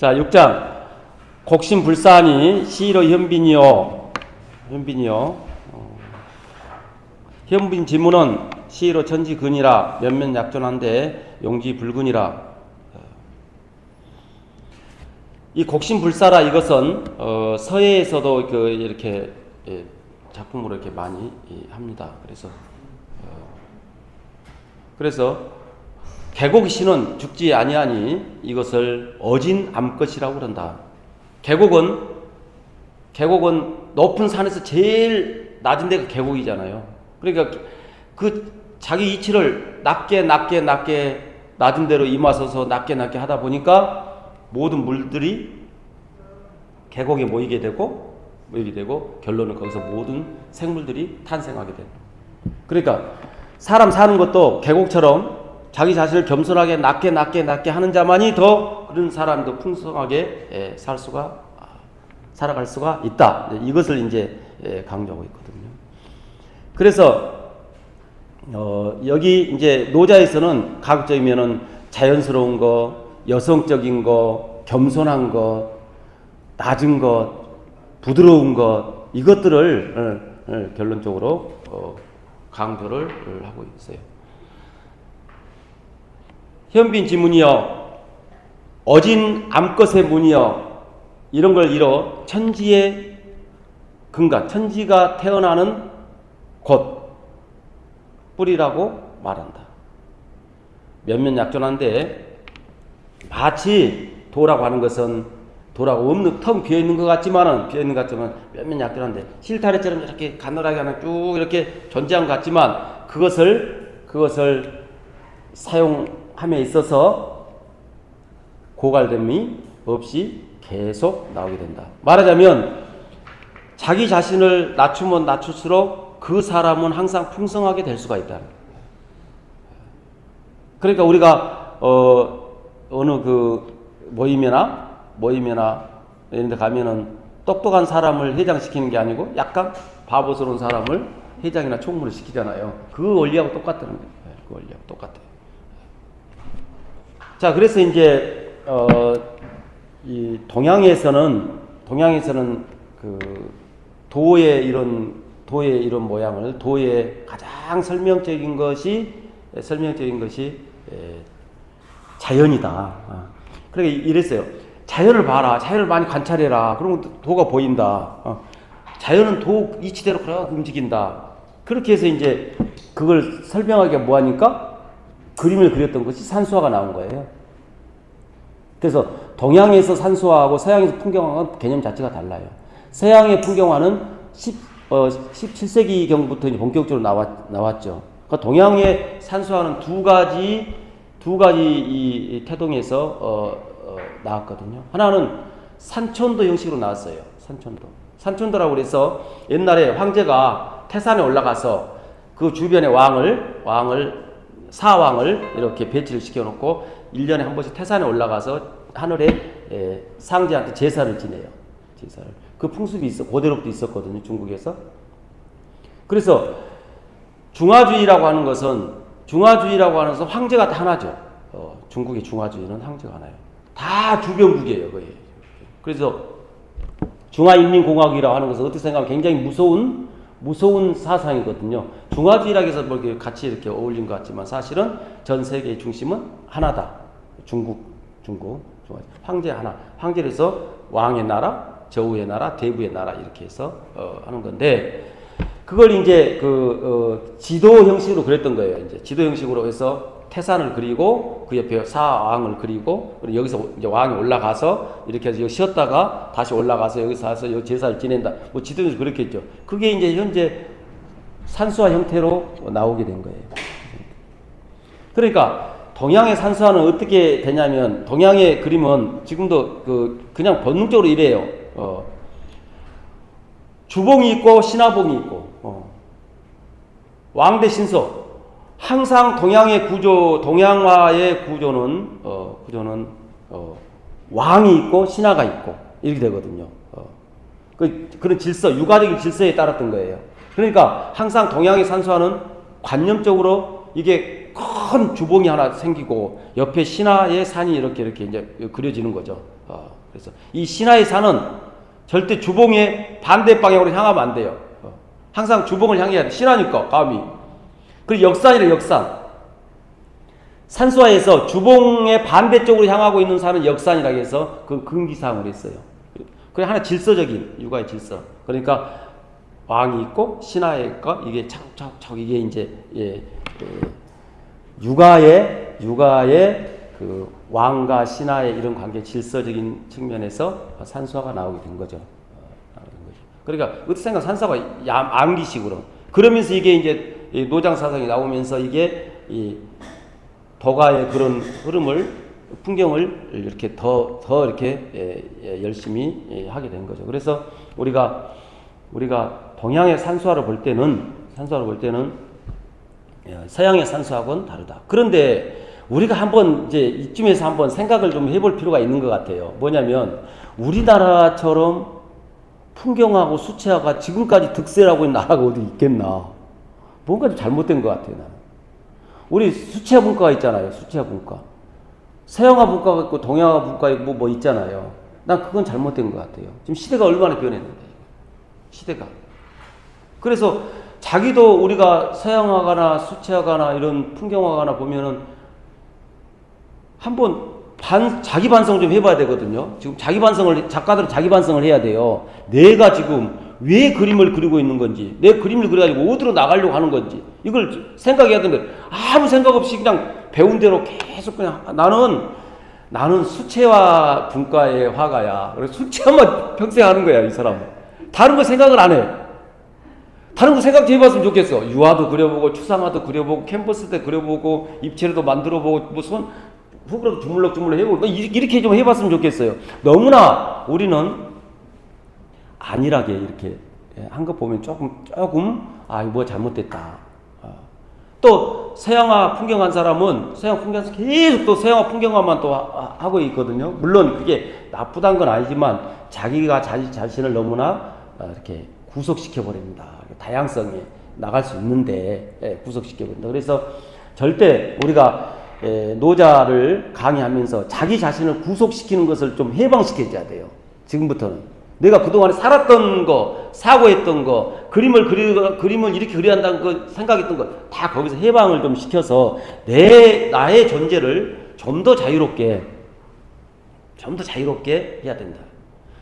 자, 6장. 곡심불사하니 시로 현빈이요. 현빈이요. 어. 현빈 지문은 시로 천지근이라 몇몇 약존한데 용지 불근이라. 어. 이 곡심불사라 이것은 어, 서예에서도 그 이렇게 예, 작품으로 이렇게 많이 이, 합니다. 그래서 어, 그래서 계곡 신은 죽지 아니하니 이것을 어진 암것이라고 그런다. 계곡은 계곡은 높은 산에서 제일 낮은 데가 계곡이잖아요. 그러니까 그 자기 이치를 낮게 낮게 낮게 낮은 데로 임하서서 낮게 낮게 하다 보니까 모든 물들이 계곡에 모이게 되고 모이게 되고 결론은 거기서 모든 생물들이 탄생하게 된다. 그러니까 사람 사는 것도 계곡처럼 자기 자신을 겸손하게 낮게 낮게 낮게 하는 자만이 더 그런 사람도 풍성하게 예, 살 수가 아, 살아갈 수가 있다. 네, 이것을 이제 예, 강조하고 있거든요. 그래서 어, 여기 이제 노자에서는 가급적이면은 자연스러운 거, 여성적인 거, 겸손한 것, 낮은 것, 부드러운 것 이것들을 어, 어, 결론적으로 어, 강조를 하고 있어요. 현빈 지문이여 어진 암것의 문이여 이런 걸 이뤄 천지의 근간 천지가 태어나는 곳 뿌리라고 말한다. 몇몇 약존한데 마치 도라고 하는 것은 도라고 없는 텅 비어 있는 것 같지만은 비어 있는 것 같지만 몇몇 약존한데 실타래처럼 이렇게 가늘하게 하나 쭉 이렇게 존재한 것 같지만 그것을 그것을 사용함에 있어서 고갈됨이 없이 계속 나오게 된다. 말하자면 자기 자신을 낮추면 낮출수록 그 사람은 항상 풍성하게 될 수가 있다. 그러니까 우리가 어 어느 그 모임이나 모임이나 이런 데 가면은 똑똑한 사람을 회장시키는 게 아니고 약간 바보스러운 사람을 회장이나 총무를 시키잖아요. 그 원리하고 똑같다는 거예요. 네, 그 원리하고 똑같아요. 자, 그래서 이제 어, 이 동양에서는 동양에서는 그 도의 이런 도의 이런 모양을 도의 가장 설명적인 것이 설명적인 것이 에, 자연이다. 아. 그러니까 이랬어요. 자연을 봐라. 자연을 많이 관찰해라. 그러면 도가 보인다. 어. 자연은 도 이치대로 그렇게 움직인다. 그렇게 해서 이제 그걸 설명하기 뭐 하니까 그림을 그렸던 것이 산수화가 나온 거예요. 그래서 동양에서 산수화하고 서양에서 풍경화는 개념 자체가 달라요. 서양의 풍경화는 10, 어, 17세기경부터 이제 본격적으로 나왔, 나왔죠. 그러니까 동양의 산수화는 두 가지, 두 가지 이 태동에서 어, 어, 나왔거든요. 하나는 산촌도 형식으로 나왔어요. 산촌도. 산촌도라고 그래서 옛날에 황제가 태산에 올라가서 그 주변의 왕을, 왕을, 사왕을 이렇게 배치를 시켜놓고 1년에 한 번씩 태산에 올라가서 하늘에 에, 상제한테 제사를 지내요. 제사를. 그 풍습이 있어, 고대로부터 있었거든요. 중국에서. 그래서 중화주의라고 하는 것은 중화주의라고 것은 황제가 다 하나죠. 어, 중국의 중화주의는 황제가 하나요. 다 주변국이에요, 거의. 그래서 중화인민공화국이라고 하는 것은 어떻게 생각하면 굉장히 무서운 무서운 사상이거든요. 중화주의라고 해서 뭐 이렇게 같이 이렇게 어울린 것 같지만 사실은 전 세계의 중심은 하나다. 중국, 중국, 중화. 황제 하나. 황제에서 왕의 나라, 저우의 나라, 대부의 나라 이렇게 해서 어, 하는 건데 그걸 이제 그 어, 지도 형식으로 그렸던 거예요. 이제 지도 형식으로 해서 태산을 그리고 그 옆에 사왕을 그리고 여기서 이제 왕이 올라가서 이렇게 해서 여기 쉬었다가 다시 올라가서 여기서 와서 여기 제사를 지낸다. 뭐 지도에서 그렇게 했죠. 그게 이제 현재 산수화 형태로 나오게 된 거예요. 그러니까 동양의 산수화는 어떻게 되냐면 동양의 그림은 지금도 그 그냥 본능적으로 이래요. 어. 주봉이 있고 신하봉이 있고 어. 왕대 신서 항상 동양의 구조 동양화의 구조는 어, 구조는 어, 왕이 있고 신하가 있고 이렇게 되거든요. 어. 그, 그런 질서, 육아적인 질서에 따랐던 거예요. 그러니까 항상 동양의 산수화는 관념적으로 이게 큰 주봉이 하나 생기고 옆에 신화의 산이 이렇게 이렇게 이제 그려지는 거죠. 어, 그래서 이 신화의 산은 절대 주봉의 반대 방향으로 향하면 안 돼요. 어, 항상 주봉을 향해야 돼. 신화니까 감이. 그리고 역산이래 역산. 산수화에서 주봉의 반대쪽으로 향하고 있는 산은 역산이라고 해서 그 근기사항을 했어요. 그게 하나 질서적인 육아의 질서. 그러니까 왕이 있고 있고 이게 착착착 이게 이제 예, 예, 육아의 육아의 그 왕과 신하의 이런 관계 질서적인 측면에서 산수화가 나오게 된 거죠. 어. 그러니까 어떻게 생각 산수화가 얌- 암기식으로 그러면서 이게 이제 이 노장 사상이 나오면서 이게 이 도가의 그런 흐름을 풍경을 이렇게 더 더 이렇게 예, 예, 열심히 예, 하게 된 거죠. 그래서 우리가 우리가 동양의 산수화를 볼 때는 산수화를 볼 때는 예, 서양의 산수하고는 다르다. 그런데 우리가 한번 이제 이쯤에서 한번 생각을 좀 해볼 필요가 있는 것 같아요. 뭐냐면 우리나라처럼 풍경하고 수채화가 지금까지 득세라고 있는 나라가 어디 있겠나? 뭔가 좀 잘못된 것 같아요. 나는. 우리 수채화 문화가 있잖아요. 수채화 문화. 서양화 문화가 있고 동양화 문화가 있고 뭐 있잖아요. 난 그건 잘못된 것 같아요. 지금 시대가 얼마나 변했는데. 시대가. 그래서 자기도 우리가 서양화가나 수채화가나 이런 풍경화가나 보면은 한번 반, 자기 반성을 좀 해봐야 되거든요. 지금 자기 반성을, 작가들은 자기 반성을 해야 돼요. 내가 지금 왜 그림을 그리고 있는 건지, 내 그림을 그려가지고 어디로 나가려고 하는 건지, 이걸 생각해야 되는데, 아무 생각 없이 그냥 배운 대로 계속 그냥, 나는, 나는 수채화 분과의 화가야. 그래서 수채화만 평생 하는 거야, 이 사람은. 다른 거 생각을 안 해. 다른 거 생각 좀 해봤으면 좋겠어. 유화도 그려보고, 추상화도 그려보고, 캔버스 때 그려보고, 입체로도 만들어보고, 훅 으로도 주물럭 주물럭 해보고, 이렇게 좀 해봤으면 좋겠어요. 너무나 우리는 안일하게 이렇게 한거 보면 조금, 조금, 아, 이거 뭐 잘못됐다. 어. 또, 서양화 풍경한 사람은 서양 풍경에서 계속 또 서양화 풍경화만 또 하- 하고 있거든요. 물론 그게 나쁘단 건 아니지만 자기가 자기 자신을 너무나 어, 이렇게 구속시켜 버립니다. 다양성에 나갈 수 있는데 예, 구속시켜 버린다. 그래서 절대 우리가 예, 노자를 강의하면서 자기 자신을 구속시키는 것을 좀 해방시켜줘야 돼요. 지금부터는. 내가 그동안에 살았던 거, 사고했던 거, 그림을 그리, 그림을 이렇게 그려야 한다는 거, 생각했던 거, 다 거기서 해방을 좀 시켜서 내, 나의 존재를 좀 더 자유롭게, 좀 더 자유롭게 해야 된다.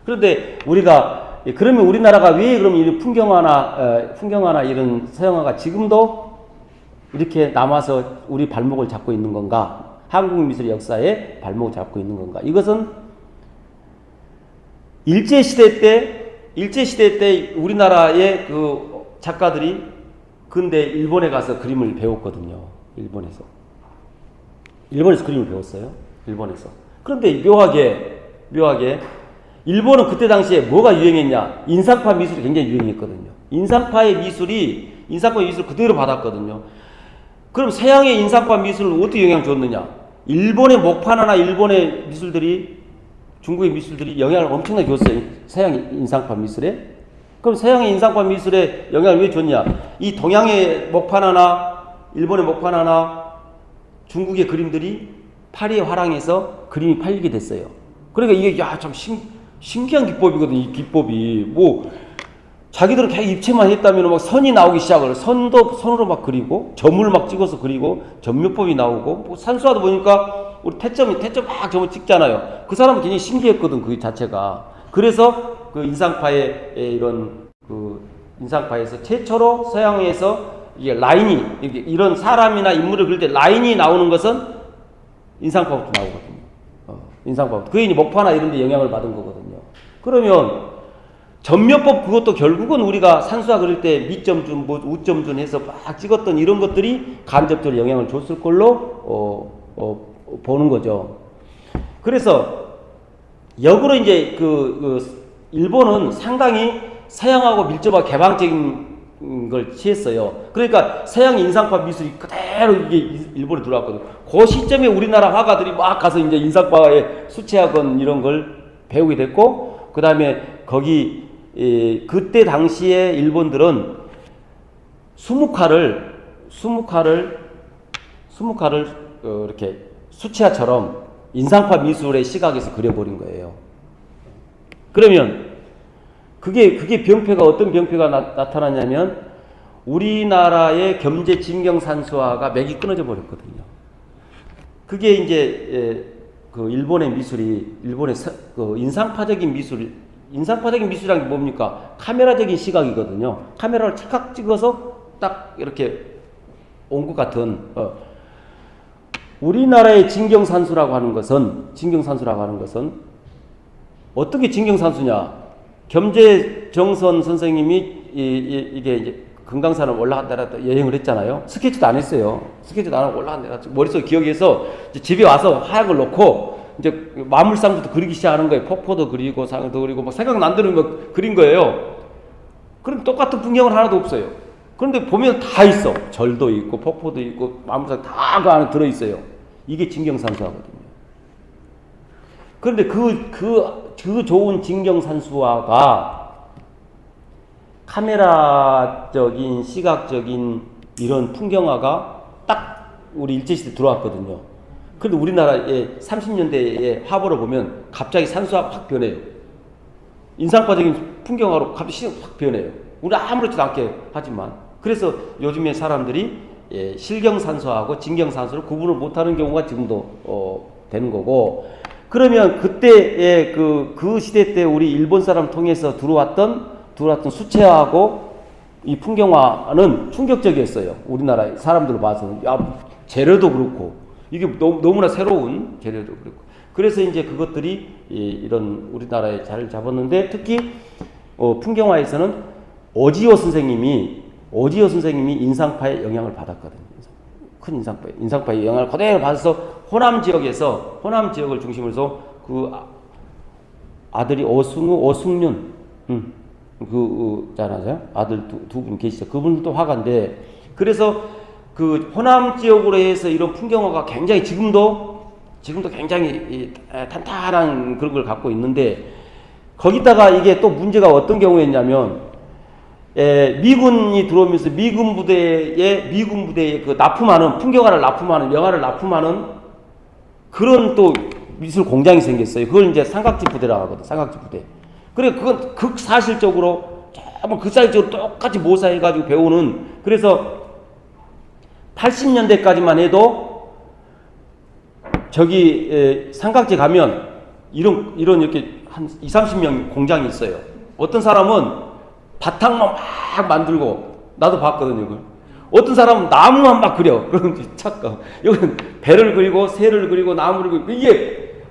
그런데 우리가, 예, 그러면 우리나라가 왜 그러면 이 풍경화나, 어, 풍경화나 이런 서양화가 지금도 이렇게 남아서 우리 발목을 잡고 있는 건가? 한국 미술 역사에 발목을 잡고 있는 건가? 이것은 일제 시대 때 일제 시대 때 우리나라의 그 작가들이 근데 일본에 가서 그림을 배웠거든요. 일본에서. 일본에서 그림을 배웠어요. 일본에서. 그런데 묘하게 묘하게 일본은 그때 당시에 뭐가 유행했냐? 인상파 미술이 굉장히 유행했거든요. 인상파의 미술이 인상파 미술 그대로 받았거든요. 그럼 서양의 인상파 미술을 어떻게 영향을 줬느냐? 일본의 목판화나 일본의 미술들이 중국의 미술들이 영향을 엄청나게 줬어요. 서양 인상파 미술에. 그럼 서양의 인상파 미술에 영향을 왜 줬냐? 이 동양의 목판화나 일본의 목판화나 중국의 그림들이 파리의 화랑에서 그림이 팔리게 됐어요. 그러니까 이게 야 참 신기한 기법이거든. 이 기법이 뭐 자기들은 계속 입체만 했다면 막 선이 나오기 시작을 선도 손으로 막 그리고 점을 막 찍어서 그리고 점묘법이 나오고 뭐 산수화도 보니까 우리 태점이 태점 막 점을 찍잖아요. 그 사람은 굉장히 신기했거든 그 자체가. 그래서 그 인상파의 이런 그 인상파에서 최초로 서양에서 이게 라인이 이게 이런 사람이나 인물을 그릴 때 라인이 나오는 것은 인상파부터 나오거든요. 어, 인상파부터. 그게 이제 목파나 이런 데 영향을 받은 거거든요. 그러면 전면법 그것도 결국은 우리가 산수화 그릴 때 미점준, 뭐 우점준 해서 막 찍었던 이런 것들이 간접적으로 영향을 줬을 걸로 어, 어, 보는 거죠. 그래서 역으로 이제 그, 그 일본은 상당히 서양하고 밀접하고 개방적인 걸 취했어요. 그러니까 서양 인상파 미술이 그대로 이게 일본에 들어왔거든요. 그 시점에 우리나라 화가들이 막 가서 이제 인상파의 수채학원 이런 걸 배우게 됐고, 그 다음에 거기 이, 그때 당시에 일본들은 수묵화를 수묵화를 수묵화를 어, 이렇게 수채화처럼 인상파 미술의 시각에서 그려버린 거예요. 그러면 그게 그게 병폐가 어떤 병폐가 나, 타났냐면 우리나라의 겸재 진경 산수화가 맥이 끊어져 버렸거든요. 그게 이제 예, 그 일본의 미술이 일본의 서, 그 인상파적인 미술 인상파적인 미술이란 게 뭡니까? 카메라적인 시각이거든요. 카메라를 착각 찍어서 딱 이렇게 온 것 같은 어. 우리나라의 진경산수라고 하는 것은 진경산수라고 하는 것은 어떻게 진경산수냐? 겸재정선 선생님이 이, 이, 이게 이제 금강산을 올라갔다 여행을 했잖아요. 스케치도 안 했어요. 스케치도 안 하고 올라갔다 기억해서 이제 집에 와서 하얀 걸 놓고 이제 마물상부터 그리기 시작하는 거예요. 폭포도 그리고 상도 그리고 막 생각 난 대로 막 그린 거예요. 그럼 똑같은 풍경은 하나도 없어요. 그런데 보면 다 있어. 절도 있고 폭포도 있고 마물상 다 그 안에 들어 있어요. 이게 진경산수화거든요. 그런데 그, 그, 그 좋은 진경산수화가 카메라적인 시각적인 이런 풍경화가 딱 우리 일제시대 들어왔거든요. 그런데 우리나라의 30년대의 화보를 보면 갑자기 산수화가 확 변해요. 인상파적인 풍경화로 갑자기 확 변해요. 우리 아무렇지도 않게 하지만. 그래서 요즘에 사람들이 예, 실경산수하고 진경산수를 구분을 못하는 경우가 지금도 어, 되는 거고. 그러면 그때의 그, 그 시대 때 우리 일본 사람 통해서 들어왔던 들어왔던 수채화하고 이 풍경화는 충격적이었어요. 우리나라 사람들을 봐서. 야, 재료도 그렇고. 이게 너무, 너무 나 새로운 재료도 그렇고. 그래서 이제 그것들이 이, 이런 우리나라에 자리를 잡았는데 특히 어, 풍경화에서는 오지호 선생님이 오지호 선생님이 인상파의 영향을 받았거든요. 큰 인상파, 인상파의 영향을 그대로 받아서 호남 지역에서 호남 지역을 중심으로 해서 그 아- 아들이 오승우, 오승윤, 음, 그, 잖아요. 아들 두분 계시죠. 그분도 화가인데, 그래서 그 호남 지역으로 해서 이런 풍경화가 굉장히 지금도, 지금도 굉장히 탄탄한 그런 걸 갖고 있는데, 거기다가 이게 또 문제가 어떤 경우였냐면, 에, 미군이 들어오면서 미군 부대에, 미군 부대에 그 납품하는, 풍경화를 납품하는, 영화를 납품하는 그런 또 미술 공장이 생겼어요. 그걸 이제 삼각지 부대라고 하거든. 삼각지 부대. 그래 그건 극사실적으로 정말 극사실적으로 똑같이 모사해가지고 배우는 그래서 80년대까지만 해도 저기 에, 삼각지 가면 이런 이런 이렇게 한 2, 30명 공장이 있어요. 어떤 사람은 바탕만 막 만들고 나도 봤거든요. 그걸. 어떤 사람은 나무만 막 그려. 그런 착각. 여기는 배를 그리고 새를 그리고 나무를 그리고 이게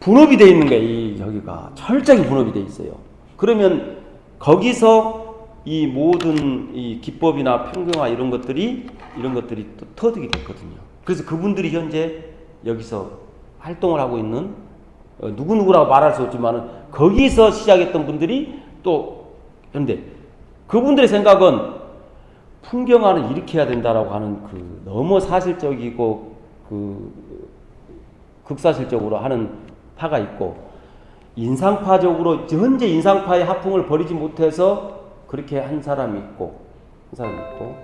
분업이 돼 있는 거예요. 이 여기가 철저히 분업이 돼 있어요. 그러면 거기서 이 모든 이 기법이나 평경화 이런 것들이 이런 것들이 또 터득이 됐거든요. 그래서 그분들이 현재 여기서 활동을 하고 있는 어, 누구 누구라고 말할 수 없지만은 거기서 시작했던 분들이 또 현대 그분들의 생각은 풍경화는 이렇게 해야 된다라고 하는 그 너무 사실적이고 그 극사실적으로 하는 파가 있고 인상파적으로 현재 인상파의 하풍을 버리지 못해서 그렇게 한 사람이 있고 한 사람이 있고.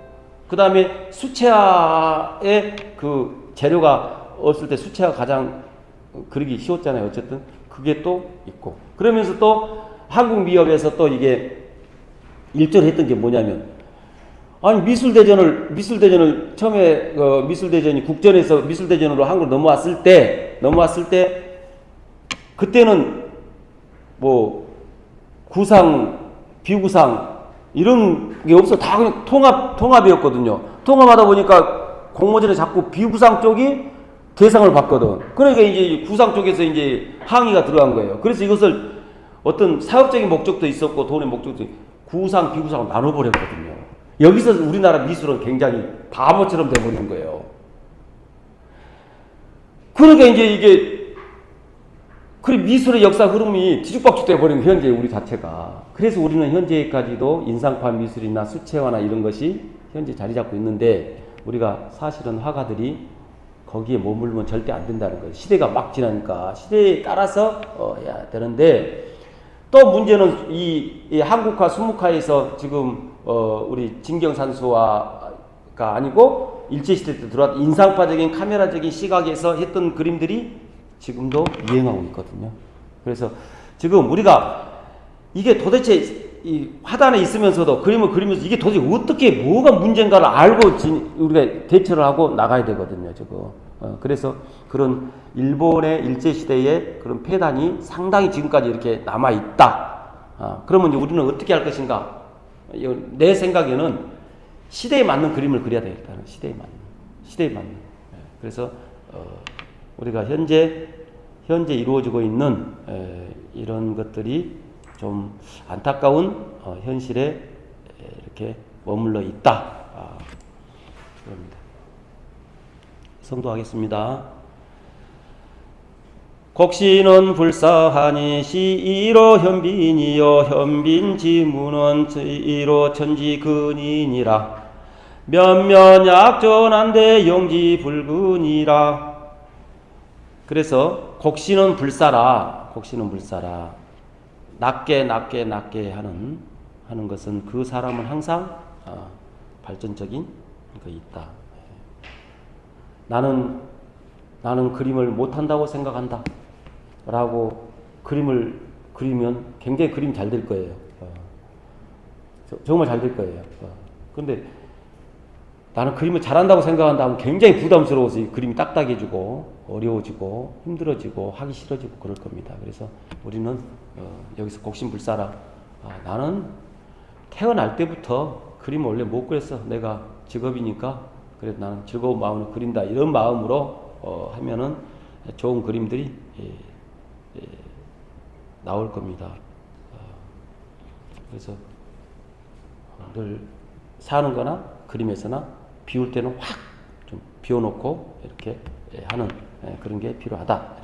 그 다음에 수채화의 그 재료가 없을 때 수채화 가장 그리기 쉬웠잖아요 어쨌든. 그게 또 있고. 그러면서 또 한국 미협에서 또 이게 일조를 했던 게 뭐냐면 아니 미술 대전을 미술 대전을 처음에 그 미술 대전이 국전에서 미술 대전으로 한국 넘어왔을 때 넘어왔을 때 그때는 뭐 구상 비구상 이런 게 없어 다 그냥 통합 통합이었거든요. 통합하다 보니까 공모전에 자꾸 비구상 쪽이 대상을 받거든. 그러니까 이제 구상 쪽에서 이제 항의가 들어간 거예요. 그래서 이것을 어떤 사업적인 목적도 있었고 돈의 목적도 구상 비구상을 나눠버렸거든요. 여기서 우리나라 미술은 굉장히 바보처럼 돼버린 거예요. 그러니까 이제 이게 그 미술의 역사 흐름이 뒤죽박죽 돼 버린 현재 우리 자체가. 그래서 우리는 현재까지도 인상파 미술이나 수채화나 이런 것이 현재 자리 잡고 있는데 우리가 사실은 화가들이 거기에 머물면 절대 안 된다는 거예요. 시대가 막 지나니까 시대에 따라서 어, 해야 되는데 또 문제는 이, 이 한국화 수묵화에서 지금 어, 우리 진경산수화가 아니고 일제시대 때 들어왔 인상파적인 카메라적인 시각에서 했던 그림들이 지금도 유행하고 있거든요. 그래서 지금 우리가 이게 도대체 이 화단에 있으면서도 그림을 그리면서 이게 도대체 어떻게 뭐가 문제인가를 알고 진- 우리가 대처를 하고 나가야 되거든요. 저거. 어, 그래서 그런 일본의 일제 시대의 그런 폐단이 상당히 지금까지 이렇게 남아 있다. 아, 그러면 우리는 어떻게 할 것인가? 내 생각에는 시대에 맞는 그림을 그려야 되겠다는 시대에 맞는 시대에 맞는. 예, 그래서 어, 우리가 현재 현재 이루어지고 있는 에, 이런 것들이 좀 안타까운 어, 현실에 에, 이렇게 머물러 있다. 아, 그럽니다. 성도하겠습니다. 곡신은 불사하니 시이로 현빈이요 현빈 지문은 지이로 천지근이니라 면면 약전한데 용지 불근이라 그래서 곡신은 불사라 곡신은 불사라 낮게 낮게 낮게 하는 하는 것은 그 사람은 항상 아, 발전적인 그 있다. 나는 나는 그림을 못한다고 생각한다. 라고 그림을 그리면 굉장히 그림 잘 될 거예요. 어. 저- 정말 잘 될 거예요. 어. 근데 나는 그림을 잘한다고 생각한다 하면 굉장히 부담스러워서 이 그림이 딱딱해지고 어려워지고 힘들어지고 하기 싫어지고 그럴 겁니다. 그래서 우리는 어, 여기서 곡신불사라. 아, 나는 태어날 때부터 그림을 원래 못 그렸어. 내가 직업이니까 그래도 나는 즐거운 마음으로 그린다. 이런 마음으로 어, 하면은 좋은 그림들이 예, 예, 나올 겁니다. 어, 그래서 늘 사는 거나 그림에서나 비울 때는 확 좀 비워놓고 이렇게 예, 하는 예, 그런 게 필요하다.